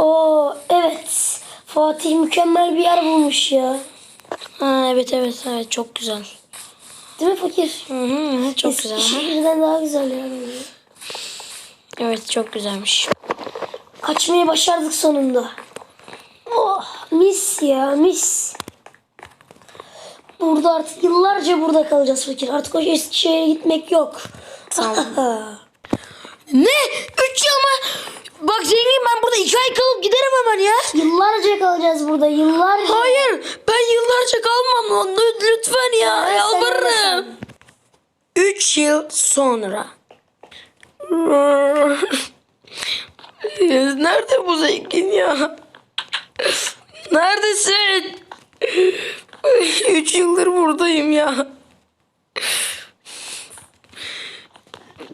Oo evet. Fatih mükemmel bir yer bulmuş ya. Ha, evet evet evet çok güzel. Değil mi fakir? Hı hı, çok güzel. Hı. Eskişehir'den daha güzel yani. Evet çok güzelmiş. Kaçmayı başardık sonunda. Oh mis ya mis. Burada artık yıllarca burada kalacağız fakir. Artık o Eskişehir'e gitmek yok. Ne? Üç yıl mı? Bak zengin ben burada iki ay kalıp giderim hemen ya. yıllarca kalacağız burada yıllarca. Hayır ben yıllarca kalmam lan Lü- lütfen ya Evet, sen yalvarırım. Üç yıl sonra. Nerede bu zengin ya? Neredesin? Üç yıldır buradayım ya.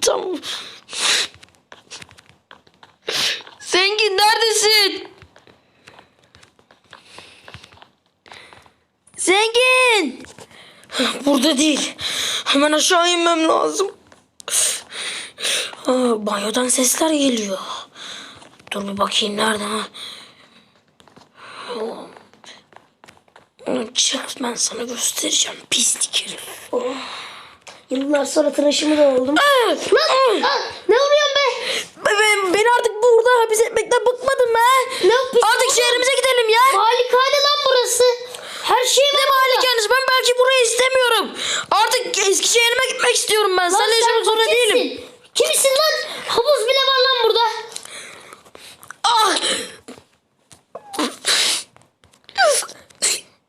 Tamam. Zengin neredesin? Zengin! Burada değil. Hemen aşağı inmem lazım. Aa, banyodan sesler geliyor. Dur bir bakayım nerede ha. Çık ben sana göstereceğim pislik herif. Yıllar sonra tıraşımı da oldum. Lan! Ne vuruyorsun be? Ben, beni artık burada hapis etmekten bıkmadım be. Ne yapıyorsun? Artık şehrimize gidelim ya. Malikane lan burası. Her şey var. Ne malikanesi ben belki burayı istemiyorum. Artık Eskişehir'ime gitmek istiyorum ben. Lan Seninle yaşamak zorunda fakirsin. değilim. Kimsin lan? Havuz bile var lan burada. Ah!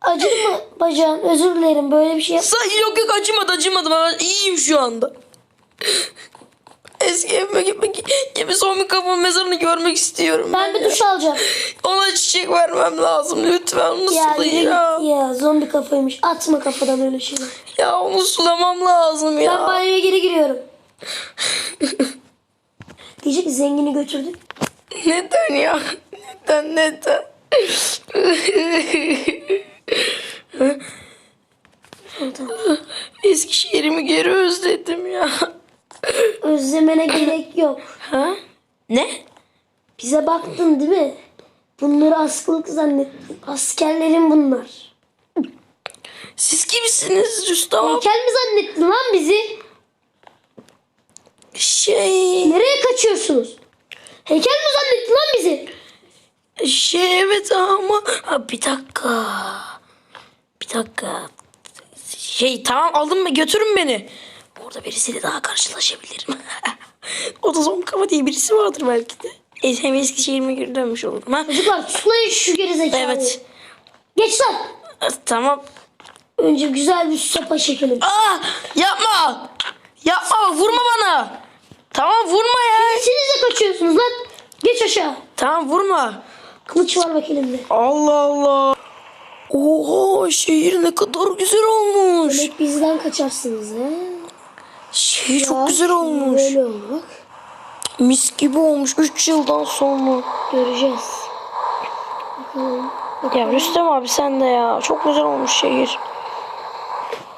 Acır mı bacağın? Özür dilerim böyle bir şey yap. Say yok yok acımadı acımadı ben iyiyim şu anda. Eski evime gitmek gibi son bir kafamın mezarını görmek istiyorum. Ben bir duş alacağım. Ona çiçek vermem lazım lütfen onu Ya sulayın ya. ya. Zombi kafaymış. Atma kafadan öyle şeyler. Ya onu sulamam lazım ya. Ben banyoya geri giriyorum. Diyecek ki zengini götürdük. Neden ya? Neden neden? Eskişehir'imi geri özledim ya. Özlemene gerek yok. Ha? Ne? Bize baktın değil mi? Bunları askılık zannettin. Askerlerin bunlar. Siz kimsiniz Rüstem? Heykel mi zannettin lan bizi? Şey... Nereye kaçıyorsunuz? Heykel mi zannettin lan bizi? Şey evet ama... Ha, bir dakika. Bir dakika. Şey tamam aldım mı götürün beni. Orada birisiyle daha karşılaşabilirim. o da zombi kafa diye birisi vardır belki de. E, hem Eskişehir'ime geri dönmüş olurum. Ha? Çocuklar tutmayın şu gerizekalıyı. Evet. Geç lan. E, Tamam. Önce güzel bir sopa çekelim. Aa, yapma. Yapma vurma bana. Tamam vurma ya. Siz de kaçıyorsunuz lan. Geç aşağı. Tamam vurma. Kılıç var bak elimde. Allah Allah. Oha şehir ne kadar güzel olmuş. Demek bizden kaçarsınız he. Şehir Ya, çok güzel olmuş. Böyle. Mis gibi olmuş 3 yıldan sonra. Göreceğiz. Bakalım. Bakalım. Ya Rüstem abi sen de ya. Çok güzel olmuş şehir.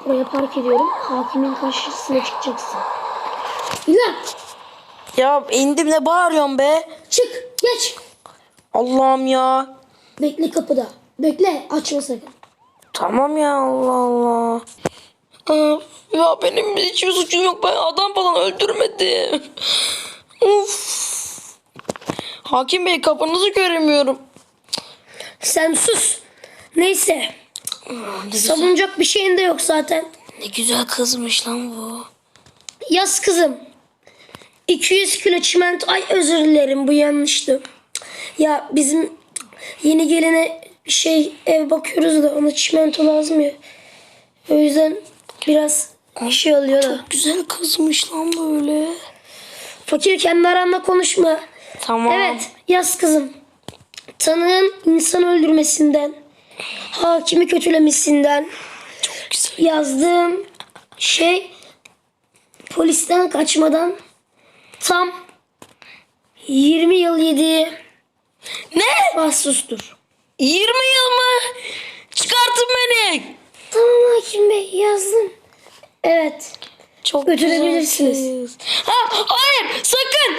Buraya park ediyorum. Hakimin karşısına çıkacaksın. İlan Ya indim ne bağırıyorsun be? çık geç. Allah'ım ya. Bekle kapıda. Bekle açma sakın. Tamam ya Allah Allah. Ya benim hiçbir suçum yok. Ben adam falan öldürmedim. Uf. Hakim Bey kafanızı göremiyorum. Sen sus. Neyse. Savunacak bir şeyin de yok zaten. Ne güzel kızmış lan bu. Yaz kızım. 200 kilo çimento. Ay özür dilerim bu yanlıştı. Ya bizim yeni gelene şey ev bakıyoruz da ona çimento lazım ya. O yüzden biraz şey oluyor da. Güzel kızmış lan böyle. Fakir kendi aranda konuşma. Tamam. Evet yaz kızım. Tanığın insan öldürmesinden, hakimi kötülemesinden Çok güzel. yazdığım şey polisten kaçmadan tam 20 yıl yediği Ne? mahsustur. 20 yıl mı? Çıkartın beni. Tamam hakim bey yazdım. Evet. Çok Götürebilirsiniz. Ha, hayır sakın.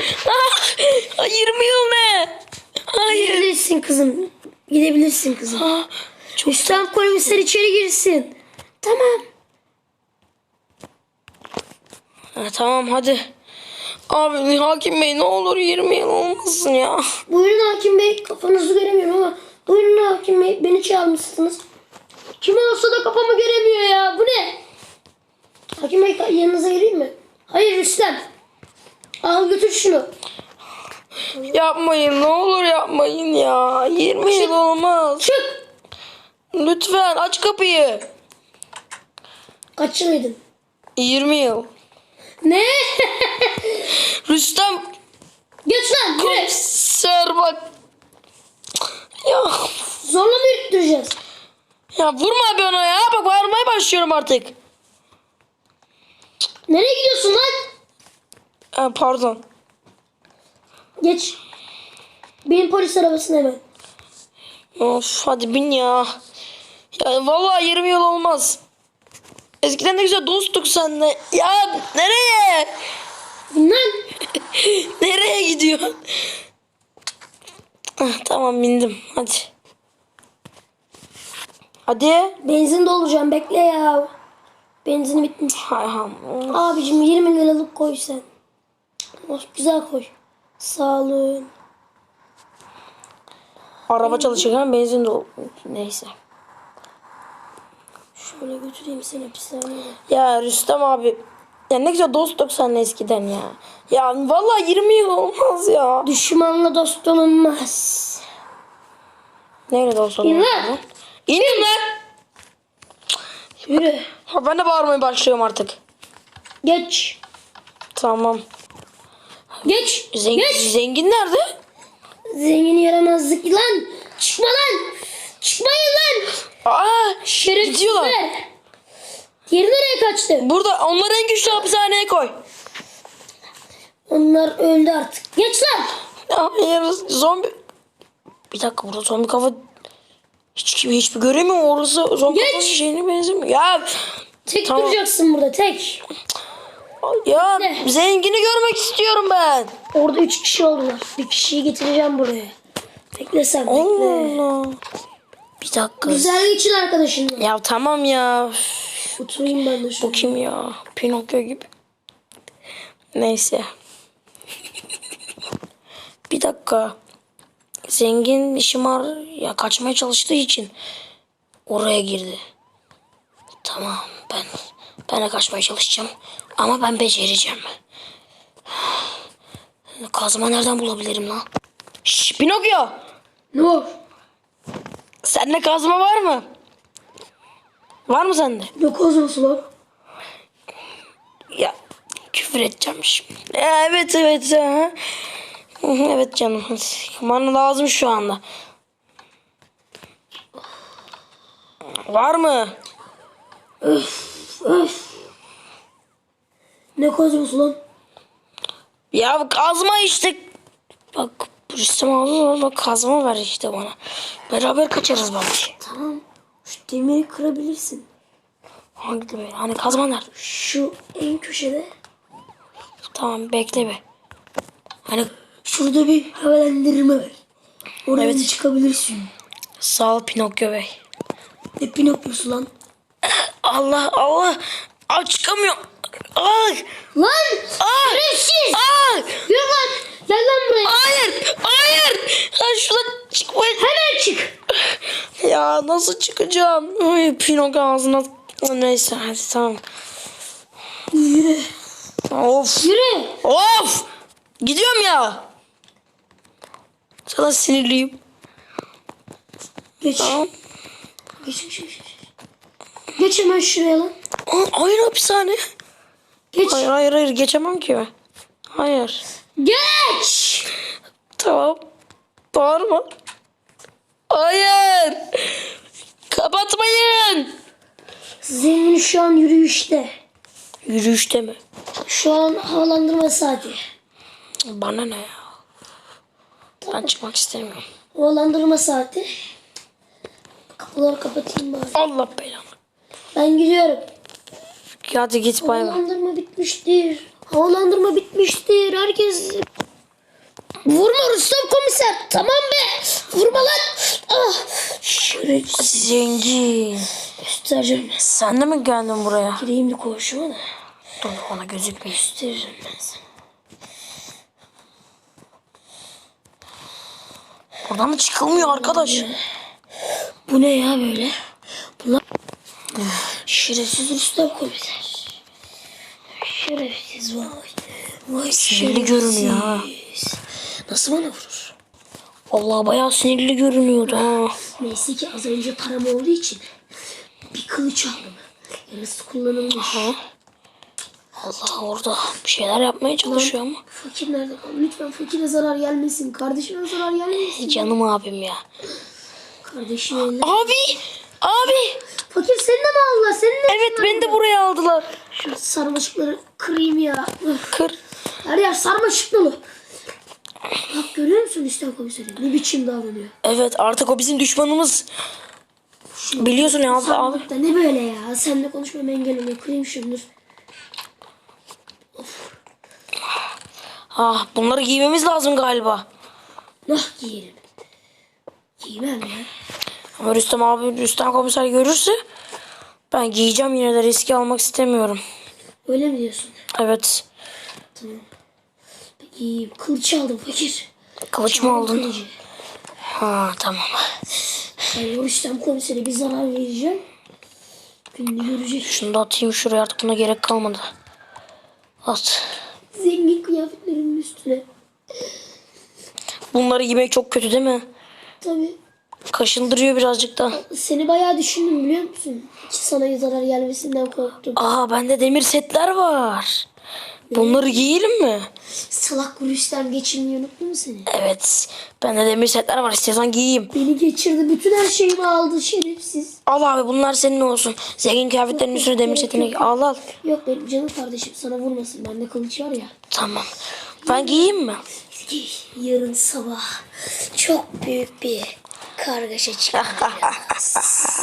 Ha, 20 yıl ne? Hayır. Gidebilirsin kızım. Gidebilirsin kızım. Ah, Çok Rüstem komiser içeri girsin. Tamam. Ha, tamam hadi. Abi hakim bey ne olur 20 yıl olmasın ya. Buyurun hakim bey. Kafanızı göremiyorum ama. Buyurun hakim bey. Beni çağırmışsınız. Kim olsa da kafamı göremiyor ya. Bu ne? Hakim bey yanınıza gireyim mi? Hayır Rüstem. Al götür şunu. Yapmayın ne olur yapmayın ya. 20 yıl olmaz. Çık. Lütfen aç kapıyı. Kaç yılıydın? 20 yıl. Ne? Rüstem Geç lan. Komiser bak. Ya, Zorla mı yürüttüreceğiz? Ya vurma be ona ya. Bak bağırmaya başlıyorum artık. Nereye gidiyorsun lan? Ha, pardon. Geç. Bin polis arabasına hemen. Of hadi bin ya. Ya vallahi 20 yıl olmaz. Eskiden ne güzel dosttuk seninle. Ya nereye? Lan. nereye gidiyor? Ah, tamam bindim hadi. Hadi. Benzin dolduracağım bekle ya. Benzin bitmiş. Hay ham. Abicim 20 liralık koy sen. Güzel koy. Sağ olun. Araba çalışırken benzin dolu. Neyse. Şöyle götüreyim seni hapishaneye. Ya Rüstem abi. Ya ne güzel dostluk seninle eskiden ya. Ya vallahi 20 yıl olmaz ya. Düşmanla dost olunmaz. Neyle dost lan. İnin lan. Yürü. Ha, ben de bağırmaya başlıyorum artık. Geç. Tamam. Geç. Zengin, Geç. zengin nerede? Zengin yaramazlık lan. Çıkma lan. Çıkmayın lan. Aa, Şerefsizler. gidiyorlar. Diğeri nereye kaçtı? Burada onları en güçlü hapishaneye koy. Onlar öldü artık. Geç lan. Hayır zombi. Bir dakika burada zombi kafa hiç kimi hiçbir göremiyor orası zombi Geç. şeyine benzemiyor. Ya Tek Tamam. duracaksın burada tek. ya Ne? zengini görmek istiyorum ben. Orada üç kişi oldular. Bir kişiyi getireceğim buraya. Bekle sen bekle. Allah Allah. Bir dakika. Güzel geçin arkadaşınla. Ya tamam ya. Oturayım ben de Bu kim ya? Pinokyo gibi. Neyse. Bir dakika. Zengin şımar ya kaçmaya çalıştığı için oraya girdi. Tamam ben ben de kaçmaya çalışacağım ama ben becereceğim. Kazma nereden bulabilirim lan? Şş, Pinokyo! Ne o? Sende kazma var mı? Var mı sende? Ne kozması lan? Ya küfür edeceğim şimdi. Evet evet. aha. Evet canım. Bana lazım şu anda. Var mı? Öf. Ne kozması lan? Ya kazma işte. Bak Rüstem abi var bak kazma ver işte bana. Beraber kaçarız belki. Tamam. Şu demiri kırabilirsin. Hangi demir? Hani kazma nerede? Şu en köşede. Tamam bekle be. Hani Şurada bir havalandırma var. Oraya Evet. çıkabilirsin. sağ ol Pinokyo Bey. Ne Pinokyosu lan? Allah Allah. Aa, çıkamıyorum. Ay. Lan! Ay. Şerefsiz! Ay. Yürü lan! Gel lan buraya. Hayır, hayır. Ha şuradan çıkmayı. Hemen çık. Ya nasıl çıkacağım? Ay Pinokyo ağzına. Neyse hadi tamam. Yürü. Of. Yürü. Of. Gidiyorum ya. Sana sinirliyim. Geç. Tamam. Geç geç geç. Geç hemen şuraya lan. Aa, hayır hapishane. Geç. Hayır hayır hayır geçemem ki ben. Hayır. Geç. Tamam. Bağırma. Hayır. Kapatmayın. Zengin şu an yürüyüşte. Yürüyüşte mi? Şu an havalandırma saati. Bana ne ya? Ben çıkmak istemiyorum. Havalandırma saati. Kapıları kapatayım bari. Allah belanı. Ben gidiyorum. Hadi git bay bay. Havalandırma bitmiştir. Havalandırma bitmiştir. Herkes... Vurma Rüstem komiser. Tamam be. Vurma lan. Ah. Zengin. Göstereceğim ben. Sen de mi geldin buraya? Gireyim de koşuma da. Dur ona gözükmüyor. Gösteririm ben sana. Buradan mı çıkılmıyor arkadaş? Bu ne ya böyle? Bunlar şerefsiz Rüstem komiser. Şerefsiz vay. Vay Sinirli görünüyor ha. Nasıl bana vurur? Vallahi bayağı sinirli görünüyordu ha. Neyse ki az önce param olduğu için bir kılıç aldım. Yarısı kullanılmış. Allah orada bir şeyler yapmaya çalışıyor ama. Fakir nerede? Lütfen fakire zarar gelmesin. Kardeşime zarar gelmesin. Canım abim ya. Kardeşim elle. Abi! Abi! Fakir seni de mi aldılar? Senin de Evet beni de buraya aldılar. Şu sarmaşıkları kırayım ya. Öf. Kır. Her yer sarmaşık dolu. Bak görüyor musun Rüstem komiseri? Ne biçim davranıyor. Evet artık o bizim düşmanımız. Biliyorsun ya abi. abi. Ne böyle ya? Seninle konuşmam engel oluyor. Kırayım şunu Ah bunları giymemiz lazım galiba. Nah giyerim. Giymem ya. Ama Rüstem abi Rüstem komiser görürse ben giyeceğim yine de riski almak istemiyorum. Öyle mi diyorsun? Evet. Giyeyim. Kılıç aldım fakir. Kılıç mı aldın? Kılıcı. Ha tamam. O Rüstem komisere bir zarar vereceğim. Gününü görecek. Şunu da atayım şuraya artık buna gerek kalmadı. At. Zengin kıyafetlerimin üstüne. Bunları giymek çok kötü değil mi? Tabii. Kaşındırıyor birazcık da. Seni bayağı düşündüm biliyor musun? Hiç sana zarar gelmesinden korktum. Aa bende demir setler var. Bunları giyelim mi? Salak Rüstem geçirmeyi unuttu mu seni? Evet. Bende demir setler var. İstiyorsan giyeyim. Beni geçirdi. Bütün her şeyimi aldı şerefsiz. Al abi bunlar senin olsun. Zengin kıyafetlerin üstüne demir setini giy. Al al. Yok benim canım kardeşim sana vurmasın. Bende kılıç var ya. Tamam. Ben giyeyim mi? Yarın sabah çok büyük bir kargaşa çıkacağız.